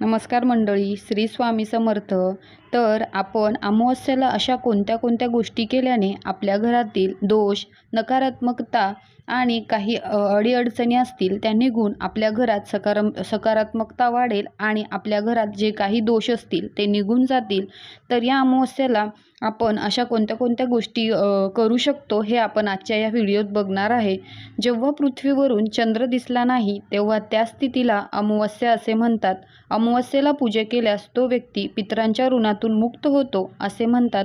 नमस्कार मंडळी श्री स्वामी समर्थ. तर आपण अमावस्येला अशा कोणत्या कोणत्या गोष्टी केल्याने आपल्या घरातील दोष नकारात्मकता आणि काही अडीअडचणी असतील त्या निघून आपल्या घरात सकारम सकारात्मकता वाढेल आणि आपल्या घरात जे काही दोष असतील ते निघून जातील. तर या अमावस्येला आपण अशा कोणत्या कोणत्या गोष्टी करू शकतो हे आपण आजच्या या व्हिडिओत बघणार आहे. जेव्हा पृथ्वीवरून चंद्र दिसला नाही तेव्हा त्या स्थितीला अमावस्या असे म्हणतात. अमावस्येला पूजा केल्यास तो व्यक्ती पितरांच्या ऋणातून मुक्त होतो असे म्हणतात.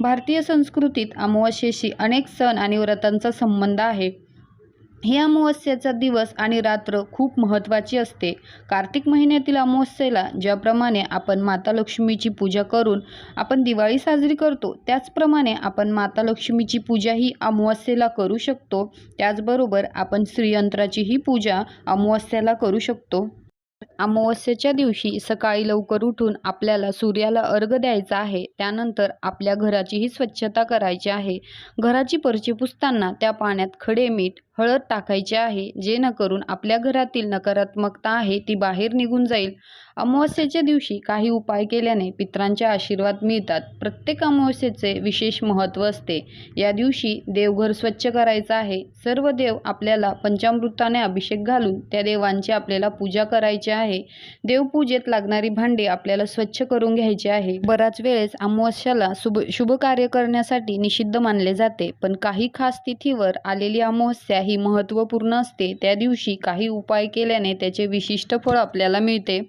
भारतीय संस्कृतीत अमावस्येशी अनेक सण आणि व्रतांचा संबंध आहे. हे अमावस्याचा दिवस आणि रात्र खूप महत्त्वाची असते. कार्तिक महिन्यातील अमावस्येला ज्याप्रमाणे आपण माता लक्ष्मीची पूजा करून आपण दिवाळी साजरी करतो त्याचप्रमाणे आपण माता लक्ष्मीची पूजा ही अमावस्येला करू शकतो. त्याचबरोबर आपण श्रीयंत्राचीही पूजा अमावस्याला करू शकतो. अमावस्येच्या दिवशी सकाळी लवकर उठून आपल्याला सूर्याला अर्घ द्यायचा आहे. त्यानंतर आपल्या घराचीही स्वच्छता करायची आहे. घराची पर्ची पुसताना त्या पाण्यात खडे मीठ हळद टाकायचे आहे जेणेकरून आपल्या घरातील नकारात्मकता आहे ती बाहेर निघून जाईल. अमावस्येच्या दिवशी काही उपाय केल्याने पित्रांचे आशीर्वाद मिळतात. प्रत्येक अमावस्येचे विशेष महत्त्व असते. या दिवशी देवघर स्वच्छ करायचं आहे. सर्व देव आपल्याला पंचामृताने अभिषेक घालून त्या देवांची आपल्याला पूजा करायची आहे. देवपूजेत लागणारी भांडी आपल्याला स्वच्छ करून घ्यायची आहे. बराच वेळेस अमावस्याला शुभ शुभ कार्य करण्यासाठी निषिद्ध मानले जाते पण काही खास तिथीवर आलेली अमावस्या ही महत्त्वपूर्ण असते त्या दिवशी काही उपाय केल्याने त्याचे विशिष्ट फळ आपल्याला मिळते.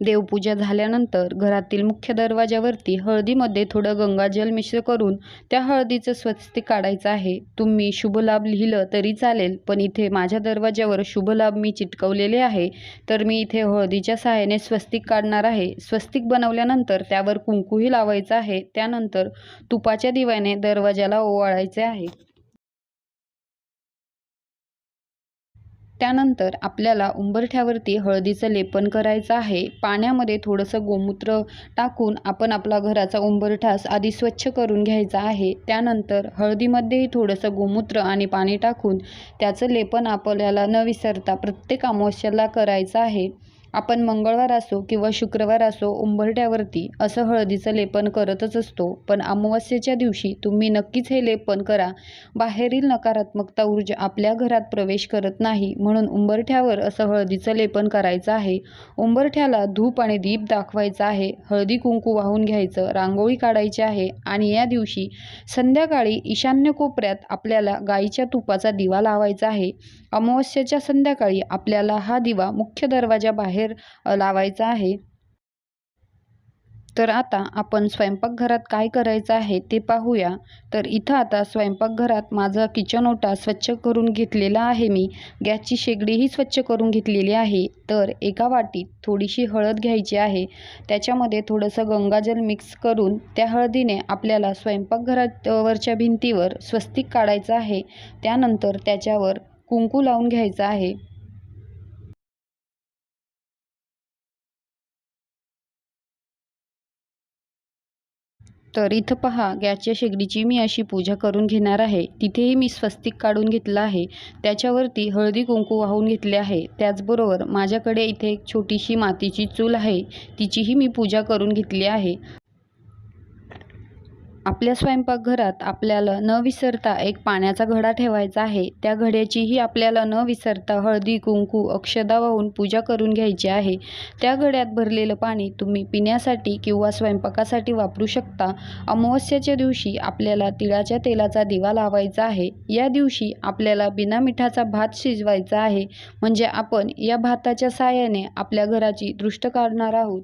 देवपूजा झाल्यानंतर घरातील मुख्य दरवाजावरती हळदीमध्ये थोडं गंगाजल मिश्र करून त्या हळदीचं स्वस्तिक काढायचं आहे. तुम्ही शुभलाभ लिहिलं तरी चालेल पण इथे माझ्या दरवाजावर शुभलाभ मी चिटकवलेले आहे. तर मी इथे हळदीच्या सहाय्याने स्वस्तिक काढणार आहे. स्वस्तिक बनवल्यानंतर त्यावर कुंकूही लावायचं आहे. त्यानंतर तुपाच्या दिव्याने दरवाजाला ओवाळायचे आहे. त्यानंतर आपल्याला उंबरठ्यावरती हळदीचं लेपन करायचं आहे. पाण्यामध्ये थोडंसं गोमूत्र टाकून आपण आपला घराचा उंबरठास आधी स्वच्छ करून घ्यायचा आहे. त्यानंतर हळदीमध्येही थोडंसं गोमूत्र आणि पाणी टाकून त्याचं लेपन आपल्याला न विसरता प्रत्येक अमावस्याला करायचं आहे. आपण मंगळवार असो किंवा शुक्रवार असो उंबरठ्यावरती असं हळदीचं लेपन करतच असतो. पण अमावस्येच्या दिवशी तुम्ही नक्कीच हे लेपन करा. बाहेरील नकारात्मकता ऊर्जा आपल्या घरात प्रवेश करत नाही म्हणून उंबरठ्यावर असं हळदीचं लेपन करायचं आहे. उंबरठ्याला धूप आणि दीप दाखवायचा आहे. हळदी कुंकू वाहून घ्यायचं रांगोळी काढायची आहे आणि या दिवशी संध्याकाळी ईशान्य कोपऱ्यात आपल्याला गाईच्या तुपाचा दिवा लावायचा आहे. अमावस्येच्या संध्याकाळी आपल्याला हा दिवा मुख्य दरवाजाबाहेर अ, लावायचा आहे. तर आता आपण स्वयंपाकघरात काय करायचं आहे ते पाहूया. तर इथं आता स्वयंपाकघरात माझा किचन ओटा स्वच्छ करून घेतलेला आहे मी. गॅसची शेगडीही स्वच्छ करून घेतलेली आहे. तर एका वाटीत थोडीशी हळद घ्यायची आहे. त्याच्यामध्ये थोडंसं गंगाजल मिक्स करून त्या हळदीने आपल्याला स्वयंपाकघरावरच्या भिंतीवर स्वस्तिक काढायचं आहे. त्यानंतर त्याच्यावर कुंकू लावून घ्यायचं आहे. तर इथं पहा गॅसच्या शेगडीची मी अशी पूजा करून घेणार आहे. तिथेही मी स्वस्तिक काढून घेतलं आहे. त्याच्यावरती हळदी कुंकू वाहून घेतले आहे. त्याचबरोबर माझ्याकडे इथे एक छोटीशी मातीची चूल आहे. तिचीही मी पूजा करून घेतली आहे. आपल्या स्वयंपाकघरात आपल्याला न विसरता एक पाण्याचा घडा ठेवायचा आहे. त्या घड्याचीही आपल्याला न विसरता हळदी कुंकू अक्षदा वाहून पूजा करून घ्यायची आहे. त्या घड्यात भरलेलं पाणी तुम्ही पिण्यासाठी किंवा स्वयंपाकासाठी वापरू शकता. अमावस्याच्या दिवशी आपल्याला तिळाच्या तेलाचा दिवा लावायचा आहे. या दिवशी आपल्याला बिना मिठाचा भात शिजवायचा आहे. म्हणजे आपण या भाताच्या साहाय्याने आपल्या घराची दृष्ट काढणार आहोत.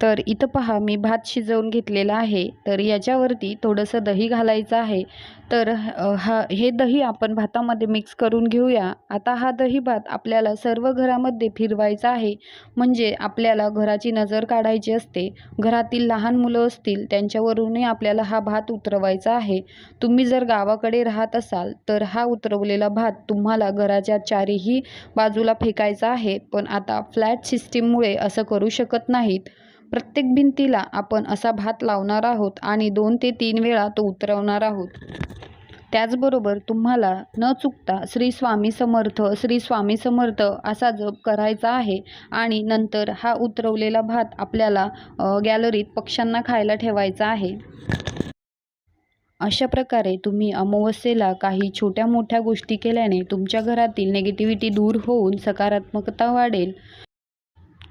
तर इथं पहा मी भात शिजवून घेतलेला आहे. तर याच्यावरती थोडंसं दही घालायचं आहे. तर हा हे दही आपण भातामध्ये मिक्स करून घेऊया. आता हा दही भात आपल्याला सर्व घरामध्ये फिरवायचा आहे. म्हणजे आपल्याला घराची नजर काढायची असते. घरातील लहान मुलं असतील त्यांच्यावरूनही आपल्याला हा भात उतरवायचा आहे. तुम्ही जर गावाकडे राहत असाल तर हा उतरवलेला भात तुम्हाला घराच्या चारीही बाजूला फेकायचा आहे. पण आता फ्लॅट सिस्टीममुळे असं करू शकत नाहीत. प्रत्येक भिंतीला आपण असा भात लावणार आहोत आणि दोन ते तीन वेळा तो उतरवणार आहोत. त्याचबरोबर तुम्हाला न चुकता श्री स्वामी समर्थ श्री स्वामी समर्थ असा जप करायचा आहे आणि नंतर हा उतरवलेला भात आपल्याला गॅलरीत पक्ष्यांना खायला ठेवायचा आहे. अशा प्रकारे तुम्ही अमावस्येला काही छोट्या मोठ्या गोष्टी केल्याने तुमच्या घरातील निगेटिव्हिटी दूर होऊन सकारात्मकता वाढेल.